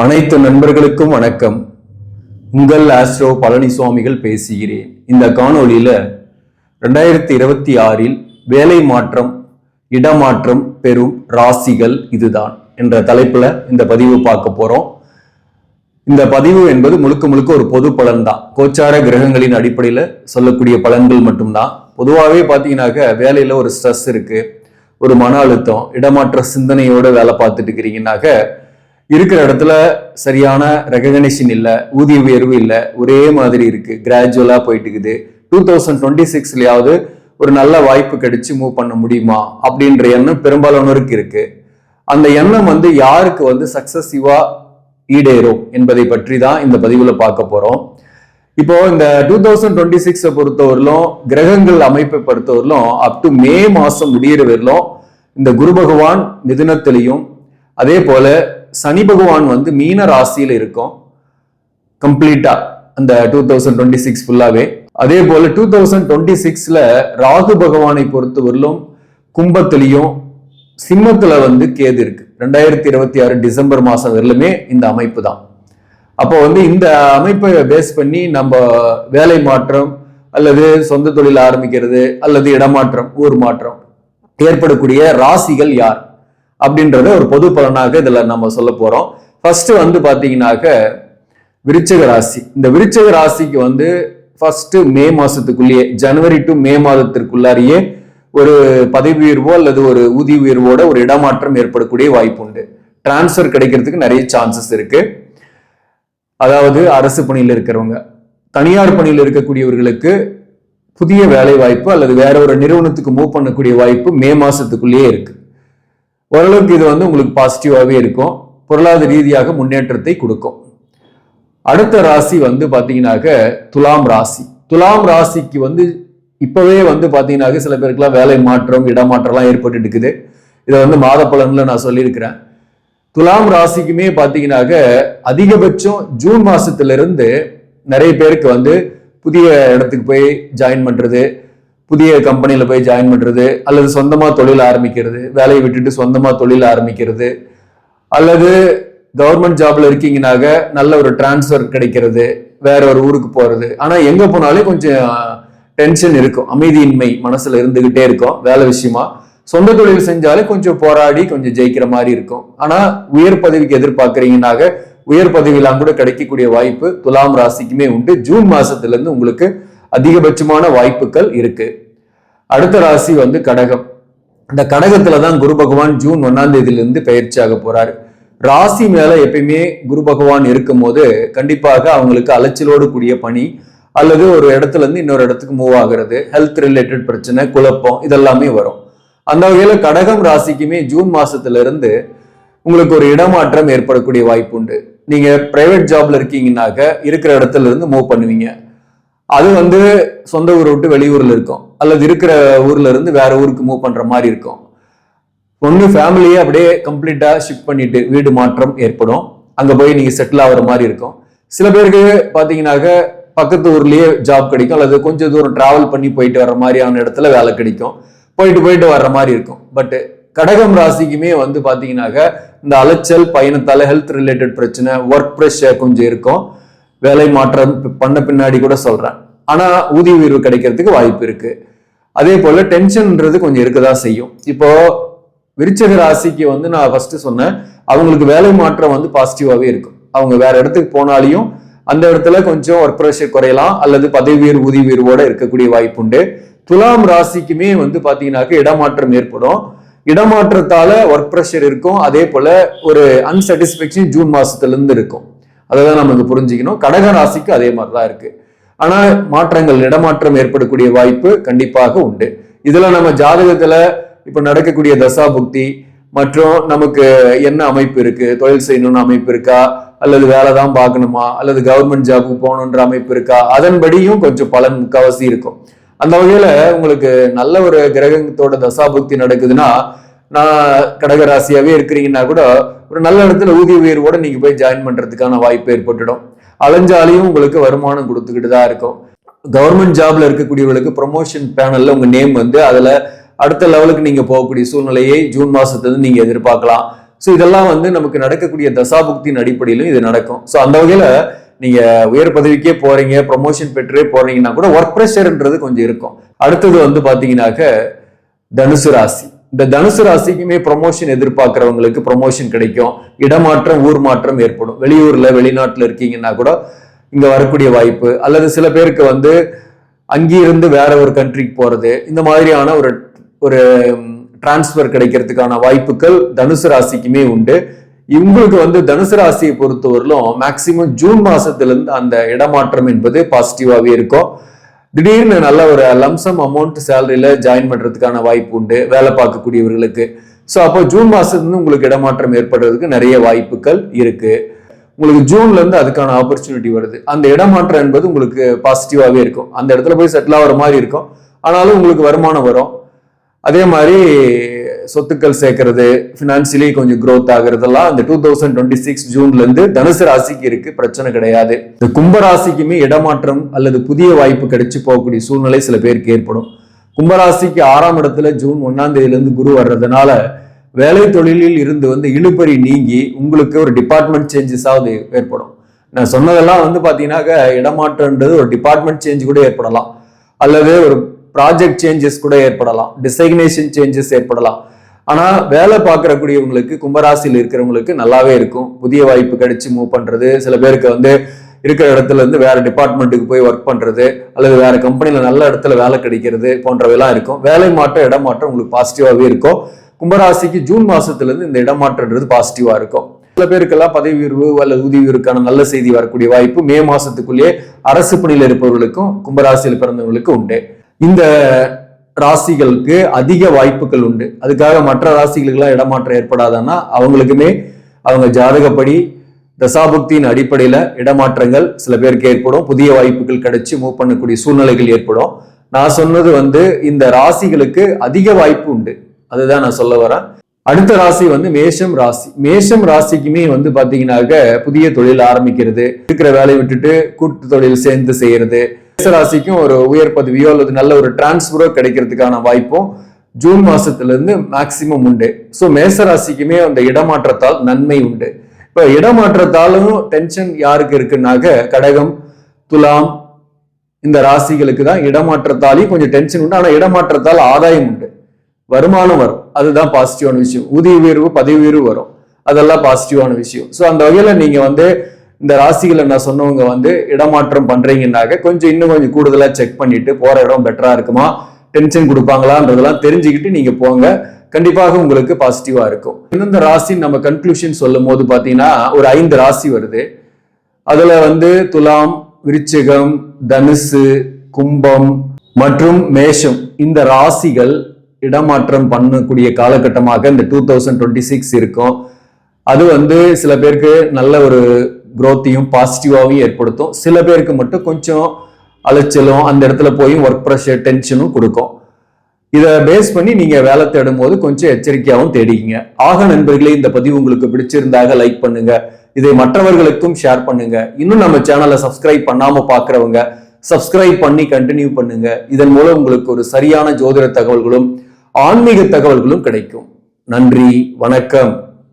அனைத்து நண்பர்களுக்கும் வணக்கம். உங்கள் ஆஸ்ட்ரோ பழனிசுவாமிகள் பேசுகிறேன். இந்த காணொளியில் ரெண்டாயிரத்தி இருபத்தி ஆறில் வேலை மாற்றம் இடமாற்றம் பெறும் ராசிகள் இதுதான் என்ற தலைப்பில் இந்த பதிவு பார்க்க போகிறோம் இந்த பதிவு என்பது முழுக்க முழுக்க ஒரு பொது பலன் தான் கோச்சார கிரகங்களின் அடிப்படையில் சொல்லக்கூடிய பலன்கள் மட்டும்தான். பொதுவாகவே பார்த்தீங்கன்னாக்க வேலையில் ஒரு ஸ்ட்ரெஸ் இருக்குது ஒரு மன அழுத்தம் இடமாற்ற சிந்தனையோட வேலை பார்த்துட்டு இருக்கிறீங்கன்னாக்க இருக்கிற இடத்துல சரியான ரெகக்னேஷன் இல்லை ஊதிய உயர்வு இல்லை ஒரே மாதிரி இருக்கு. கிராஜுவலா போயிட்டு இருக்குது டூ தௌசண்ட் டுவெண்ட்டி சிக்ஸ்லயாவது ஒரு நல்ல வாய்ப்பு கிடைச்சு மூவ் பண்ண முடியுமா? அப்படின்ற எண்ணம் பெரும்பாலானோருக்கு இருக்கு. அந்த எண்ணம் வந்து யாருக்கு வந்து சக்சஸிவா ஈடேறும் என்பதை பற்றி தான் இந்த பதிவுல பார்க்க போறோம். இப்போ இந்த டூ தௌசண்ட் டுவெண்ட்டி சிக்ஸை பொறுத்தவரையிலும் கிரகங்கள் அமைப்பை பொறுத்தவரையிலும் அப் டு மே மாசம் முடியிற வரையிலும் இந்த குரு பகவான் மிதுனத்திலையும் அதே போல சனி பகவான் வந்து மீன ராசியில இருக்கும். கம்ப்ளீட்டா அந்த டூ தௌசண்ட் டுவெண்ட்டி சிக்ஸ் ஃபுல்லாவே அதே போல டூ தௌசண்ட் டுவெண்ட்டி சிக்ஸ்ல ராகு பகவானை பொறுத்தவரையிலும் கும்பத்திலையும் சிம்மத்துல வந்து கேது இருக்கு. ரெண்டாயிரத்தி இருபத்தி ஆறு டிசம்பர் மாசம் வரலுமே இந்த அமைப்பு தான் அப்போ வந்து இந்த அமைப்பை பேஸ் பண்ணி நம்ம வேலை மாற்றம் அல்லது சொந்த தொழில் ஆரம்பிக்கிறது அல்லது இடமாற்றம் ஊர் மாற்றம் ஏற்படக்கூடிய ராசிகள் யார்? அப்படின்றத ஒரு பொது பலனாக இதில் நம்ம சொல்ல போகிறோம் ஃபர்ஸ்ட் வந்து பார்த்தீங்கன்னாக்க விருச்சக ராசி. இந்த விருச்சக ராசிக்கு வந்து ஃபர்ஸ்ட் மே மாசத்துக்குள்ளேயே ஜனவரி டு மே மாதத்திற்குள்ளாரியே ஒரு பதவி உயர்வோ அல்லது ஒரு ஊதிய உயர்வோட ஒரு இடமாற்றம் ஏற்படக்கூடிய வாய்ப்பு உண்டு டிரான்ஸ்ஃபர் கிடைக்கிறதுக்கு நிறைய சான்சஸ் இருக்கு. அதாவது அரசு பணியில் இருக்கிறவங்க தனியார் பணியில் இருக்கக்கூடியவர்களுக்கு புதிய வேலை வாய்ப்பு அல்லது வேற ஒரு நிறுவனத்துக்கு மூவ் பண்ணக்கூடிய வாய்ப்பு மே மாசத்துக்குள்ளேயே இருக்கு. ஓரளவுக்கு இது வந்து உங்களுக்கு பாசிட்டிவாகவே இருக்கும். பொருளாதார ரீதியாக முன்னேற்றத்தை கொடுக்கும். அடுத்த ராசி வந்து பார்த்தீங்கன்னாக்க துலாம் ராசி. துலாம் ராசிக்கு வந்து இப்போவே வந்து பார்த்தீங்கன்னாக்க சில பேருக்குலாம் வேலை மாற்றம் இடமாற்றம்லாம் ஏற்பட்டு இருக்குது. இதை வந்து மாத பலன்ல நான் சொல்லியிருக்கிறேன். துலாம் ராசிக்குமே பார்த்தீங்கன்னாக்க அதிகபட்சம் ஜூன் மாதத்துலேருந்து நிறைய பேருக்கு வந்து புதிய இடத்துக்கு போய் ஜாயின் பண்ணுறது புதிய கம்பெனியில் போய் ஜாயின் பண்ணுறது அல்லது சொந்தமாக தொழில் ஆரம்பிக்கிறது வேலையை விட்டுட்டு சொந்தமாக தொழில் ஆரம்பிக்கிறது அல்லது கவர்மெண்ட் ஜாப்ல இருக்கீங்கனாக்க நல்ல ஒரு டிரான்ஸ்ஃபர் கிடைக்கிறது வேற ஒரு ஊருக்கு போகிறது ஆனால் எங்கே போனாலே கொஞ்சம் டென்ஷன் இருக்கும். அமைதியின்மை மனசில் இருந்துக்கிட்டே இருக்கும் வேலை விஷயமா. சொந்த தொழில் செஞ்சாலே கொஞ்சம் போராடி கொஞ்சம் ஜெயிக்கிற மாதிரி இருக்கும். ஆனால் உயர் பதவிக்கு எதிர்பார்க்குறீங்கனாக உயர் பதவியெல்லாம் கூட கிடைக்கக்கூடிய வாய்ப்பு துலாம் ராசிக்குமே உண்டு. ஜூன் மாசத்துல இருந்து உங்களுக்கு அதிகபட்சமான வாய்ப்புகள் இருக்கு. அடுத்த ராசி வந்து கடகம். இந்த கடகத்துல தான் குரு பகவான் ஜூன் ஒன்னாம் தேதியிலிருந்து பயிற்சியாக போறாரு. ராசி மேல எப்பயுமே குரு பகவான் இருக்கும் போது கண்டிப்பாக அவங்களுக்கு அலைச்சலோடு கூடிய பணி அல்லது ஒரு இடத்துல இருந்து இன்னொரு இடத்துக்கு மூவ் ஆகுறது ஹெல்த் ரிலேட்டட் பிரச்சனை குழப்பம் இதெல்லாமே வரும். அந்த வகையில கடகம் ராசிக்குமே ஜூன் மாசத்துல இருந்து உங்களுக்கு ஒரு இடமாற்றம் ஏற்படக்கூடிய வாய்ப்பு உண்டு. நீங்க பிரைவேட் ஜாப்ல இருக்கீங்கன்னாக்க இருக்கிற இடத்துல இருந்து மூவ் பண்ணுவீங்க. அது வந்து சொந்த ஊரை விட்டு வெளியூர்ல இருக்கும். அல்லது இருக்கிற ஊர்ல இருந்து வேற ஊருக்கு மூவ் பண்ற மாதிரி இருக்கும். ஒன்று ஃபேமிலியை அப்படியே கம்ப்ளீட்டாக ஷிஃப்ட் பண்ணிட்டு வீடு மாற்றம் ஏற்படும். அங்கே போய் நீங்கள் செட்டில் ஆகிற மாதிரி இருக்கும். சில பேருக்கு பார்த்தீங்கன்னாக்க பக்கத்து ஊர்லேயே ஜாப் கிடைக்கும். அல்லது கொஞ்சம் தூரம் ட்ராவல் பண்ணி போயிட்டு வர மாதிரியான இடத்துல வேலை கிடைக்கும். போயிட்டு போயிட்டு வர்ற மாதிரி இருக்கும். பட்டு கடகம் ராசிக்குமே வந்து பார்த்தீங்கன்னாக்க இந்த அலைச்சல் பயணத்தால ஹெல்த் ரிலேட்டட் பிரச்சனை ஒர்க் ப்ரெஷர் கொஞ்சம் இருக்கும். வேலை மாற்றம் பண்ண பின்னாடி கூட சொல்றேன். ஆனா ஊதிய உயர்வு கிடைக்கிறதுக்கு வாய்ப்பு இருக்கு. அதே போல டென்ஷன்ன்றது கொஞ்சம் இருக்கதான் செய்யும். இப்போ விருச்சக ராசிக்கு வந்து நான் ஃபர்ஸ்ட் சொன்னேன் அவங்களுக்கு வேலை மாற்றம் வந்து பாசிட்டிவாவே இருக்கும். அவங்க வேற இடத்துக்கு போனாலையும் அந்த இடத்துல கொஞ்சம் ஒர்க் ப்ரெஷர் குறையலாம் அல்லது பதவி உயர்வு ஊதிய உயர்வோட இருக்கக்கூடிய வாய்ப்பு உண்டு. துலாம் ராசிக்குமே வந்து பாத்தீங்கன்னாக்க இடமாற்றம் ஏற்படும். இடமாற்றத்தால ஒர்க் ப்ரெஷர் இருக்கும். அதே போல ஒரு அன்சாட்டிஸ்பேக்ஷன் ஜூன் மாசத்துல இருந்து இருக்கும். அதை தான் நமக்கு புரிஞ்சுக்கணும். கடக ராசிக்கு அதே மாதிரி தான் இருக்குது ஆனால் மாற்றங்கள் இடமாற்றம் ஏற்படக்கூடிய வாய்ப்பு கண்டிப்பாக உண்டு. இதில் நம்ம ஜாதகத்தில் இப்போ நடக்கக்கூடிய தசா புக்தி மற்றும் நமக்கு என்ன அமைப்பு இருக்குது தொழில் செய்யணும்னு அமைப்பு இருக்கா? அல்லது வேலை தான் பார்க்கணுமா? அல்லது கவர்மெண்ட் ஜாபுக்கு போகணுன்ற அமைப்பு இருக்கா? அதன்படியும் கொஞ்சம் பலன் முக்காவாசி இருக்கும். அந்த வகையில் உங்களுக்கு நல்ல ஒரு கிரகத்தோட தசா புக்தி நடக்குதுன்னா நான் கடகராசியாகவே இருக்கிறீங்கன்னா கூட ஒரு நல்ல இடத்துல ஊதிய உயர்வோட நீங்கள் போய் ஜாயின் பண்ணுறதுக்கான வாய்ப்பு ஏற்பட்டுடும். அலைஞ்சாலையும் உங்களுக்கு வருமானம் கொடுத்துக்கிட்டு தான் இருக்கும். கவர்மெண்ட் ஜாப்ல இருக்கக்கூடியவர்களுக்கு ப்ரொமோஷன் பேனல்ல உங்க நேம் வந்து அதுல அடுத்த லெவலுக்கு நீங்க போகக்கூடிய சூழ்நிலையை ஜூன் மாசத்துல நீங்க எதிர்பார்க்கலாம். ஸோ இதெல்லாம் வந்து நமக்கு நடக்கக்கூடிய தசாபுக்தியின் அடிப்படையிலும் இது நடக்கும். ஸோ அந்த வகையில நீங்க உயர் பதவிக்கே போறீங்க ப்ரொமோஷன் பெற்றே போறீங்கன்னா கூட ஒர்க் ப்ரெஷர்ன்றது கொஞ்சம் இருக்கும். அடுத்தது வந்து பாத்தீங்கன்னாக்க தனுசு ராசி. இந்த தனுசு ராசிக்குமே ப்ரொமோஷன் எதிர்பார்க்கறவங்களுக்கு ப்ரொமோஷன் கிடைக்கும். இடமாற்றம் ஊர் மாற்றம் ஏற்படும். வெளியூர்ல வெளிநாட்டுல இருக்கீங்கன்னா கூட இங்க வரக்கூடிய வாய்ப்பு. அல்லது சில பேருக்கு வந்து அங்கிருந்து வேற ஒரு கண்ட்ரிக்கு போறது. இந்த மாதிரியான ஒரு ஒரு டிரான்ஸ்ஃபர் கிடைக்கிறதுக்கான வாய்ப்புகள் தனுசு ராசிக்குமே உண்டு. இவங்களுக்கு வந்து தனுசு ராசியை பொறுத்தவரையிலும் மேக்சிமம் ஜூன் மாசத்துல இருந்து அந்த இடமாற்றம் என்பது பாசிட்டிவாகவே இருக்கும். திடீர்னு நல்ல ஒரு லம்சம் அமௌண்ட் சேலரியில ஜாயின் பண்றதுக்கான வாய்ப்பு உண்டு வேலை பார்க்கக்கூடியவர்களுக்கு. ஸோ அப்போ ஜூன் மாதத்துலேருந்து உங்களுக்கு இடமாற்றம் ஏற்படுறதுக்கு நிறைய வாய்ப்புகள் இருக்கு. உங்களுக்கு ஜூன்ல இருந்து அதுக்கான ஆப்பர்ச்சுனிட்டி வருது. அந்த இடமாற்றம் என்பது உங்களுக்கு பாசிட்டிவாகவே இருக்கும். அந்த இடத்துல போய் செட்டில் ஆகிற மாதிரி இருக்கும். ஆனாலும் உங்களுக்கு வருமானம் வரும். அதே மாதிரி சொத்துக்கள் சேர்க்கறது ஃபினான்சியலி கொஞ்சம் க்ரோத் ஆகுறதெல்லாம் அந்த டூ தௌசண்ட் டுவெண்ட்டி சிக்ஸ் ஜூன்ல இருந்து தனுசு ராசிக்கு இருக்கு பிரச்சனை கிடையாது. இந்த கும்ப ராசிக்குமே இடமாற்றம் அல்லது புதிய வாய்ப்பு கிடைச்சு போகக்கூடிய சூழ்நிலை சில பேருக்கு ஏற்படும். கும்பராசிக்கு ஆறாம் இடத்துல ஜூன் ஒன்னாம் தேதியில இருந்து குரு வர்றதுனால வேலை தொழிலில் இருந்து வந்து இழுபறி நீங்கி உங்களுக்கு ஒரு டிபார்ட்மெண்ட் சேஞ்சஸாவது ஏற்படும். நான் சொன்னதெல்லாம் வந்து பாத்தீங்கன்னாக்க இடமாற்றன்றது ஒரு டிபார்ட்மெண்ட் சேஞ்ச் கூட ஏற்படலாம். அல்லது ஒரு ப்ராஜெக்ட் சேஞ்சஸ் கூட ஏற்படலாம். டிசைக்னேஷன் சேஞ்சஸ் ஏற்படலாம். ஆனால் வேலை பார்க்கறக்கூடியவங்களுக்கு கும்பராசியில் இருக்கிறவங்களுக்கு நல்லாவே இருக்கும். புதிய வாய்ப்பு கிடைச்சி மூவ் பண்ணுறது சில பேருக்கு வந்து இருக்கிற இடத்துல இருந்து வேற டிபார்ட்மெண்ட்டுக்கு போய் ஒர்க் பண்ணுறது அல்லது வேற கம்பெனியில் நல்ல இடத்துல வேலை கிடைக்கிறது போன்றவையெல்லாம் இருக்கும். வேலை மாற்றம் இடமாற்றம் உங்களுக்கு பாசிட்டிவாகவே இருக்கும். கும்பராசிக்கு ஜூன் மாதத்துலேருந்து இந்த இடமாற்றன்றது பாசிட்டிவாக இருக்கும். சில பேருக்கெல்லாம் பதவி உயர்வு அல்லது உதவி உயர்வுக்கான நல்ல செய்தி வரக்கூடிய வாய்ப்பு மே மாசத்துக்குள்ளேயே அரசு பணியில் இருப்பவர்களுக்கும் கும்பராசியில் பிறந்தவர்களுக்கும் உண்டு. இந்த ராசிகளுக்கு அதிக வாய்ப்புகள் உண்டு. அதுக்காக மற்ற ராசிகளுக்கெல்லாம் இடமாற்றம் ஏற்படாதான்னா அவங்களுக்குமே அவங்க ஜாதகப்படி தசாபுக்தியின் அடிப்படையில் இடமாற்றங்கள் சில பேருக்கு ஏற்படும். புதிய வாய்ப்புகள் கிடைச்சி மூவ் பண்ணக்கூடிய சூழ்நிலைகள் ஏற்படும். நான் சொன்னது வந்து இந்த ராசிகளுக்கு அதிக வாய்ப்பு உண்டு. அதுதான் நான் சொல்ல வரேன். அடுத்த ராசி வந்து மேஷம் ராசி. மேஷம் ராசிக்குமே வந்து பாத்தீங்கன்னாக்க புதிய தொழில் ஆரம்பிக்கிறது. இருக்கிற வேலையை விட்டுட்டு கூட்டு தொழில் சேர்ந்து செய்யறது. மேசராசிக்கும் ஒரு உயர் பதவியோ அல்லது நல்ல ஒரு டிரான்ஸ்ஃபரோ கிடைக்கிறதுக்கான வாய்ப்பும் ஜூன் மாசத்துல இருந்து மேக்சிமம் உண்டு. ஸோ மேச ராசிக்குமே அந்த இடமாற்றத்தால் நன்மை உண்டு. இப்ப இடமாற்றத்தாலும் டென்ஷன் யாருக்கு இருக்குன்னாக்க கடகம் துலாம் இந்த ராசிகளுக்கு தான் இடமாற்றத்தாலையும் கொஞ்சம் டென்ஷன் உண்டு. ஆனா இடமாற்றத்தால் ஆதாயம் உண்டு. வருமானம் வரும். அதுதான் பாசிட்டிவான விஷயம். ஊதிய உயர்வு பதவி உயர்வு வரும். அதெல்லாம் பாசிட்டிவான விஷயம். ஸோ அந்த வகையில நீங்க வந்து இந்த ராசிகளை நான் சொன்னவங்க வந்து இடமாற்றம் பண்றீங்கன்னாக்க கொஞ்சம் இன்னும் கொஞ்சம் கூடுதலா செக் பண்ணிட்டு போற இடம் பெட்டரா இருக்குமா? டென்ஷன் கொடுப்பாங்களான்றதெல்லாம் தெரிஞ்சுக்கிட்டு நீங்க போங்க. கண்டிப்பாக உங்களுக்கு பாசிட்டிவா இருக்கும். இந்த ராசி நம்ம கன்க்ளூஷன் சொல்லும் போது பாத்தீங்கன்னா ஒரு ஐந்து ராசி வருது. அதுல வந்து துலாம் விருச்சிகம் தனுசு கும்பம் மற்றும் மேஷம். இந்த ராசிகள் இடமாற்றம் பண்ணக்கூடிய காலகட்டமாக இந்த டூ தௌசண்ட் டுவெண்ட்டி சிக்ஸ் இருக்கும். அது வந்து சில பேருக்கு நல்ல ஒரு க்ரோத்தையும் பாசிட்டிவாகவும் ஏற்படுத்தும். சில பேருக்கு மட்டும் கொஞ்சம் அலைச்சலும் அந்த இடத்துல போய் ஒர்க் ப்ரெஷர் டென்ஷனும் கொடுக்கும். இதை பேஸ் பண்ணி நீங்க வேலை தேடும் போது கொஞ்சம் எச்சரிக்கையாகவும் தேடிக்கிங்க. ஆக நண்பர்களே இந்த பதிவு உங்களுக்கு பிடிச்சிருந்தாக லைக் பண்ணுங்க. இதை மற்றவர்களுக்கும் ஷேர் பண்ணுங்க. இன்னும் நம்ம சேனலை சப்ஸ்கிரைப் பண்ணாம பாக்குறவங்க சப்ஸ்கிரைப் பண்ணி கண்டினியூ பண்ணுங்க. இதன் மூலம் உங்களுக்கு ஒரு சரியான ஜோதிட தகவல்களும் ஆன்மீக தகவல்களும் கிடைக்கும். நன்றி வணக்கம்.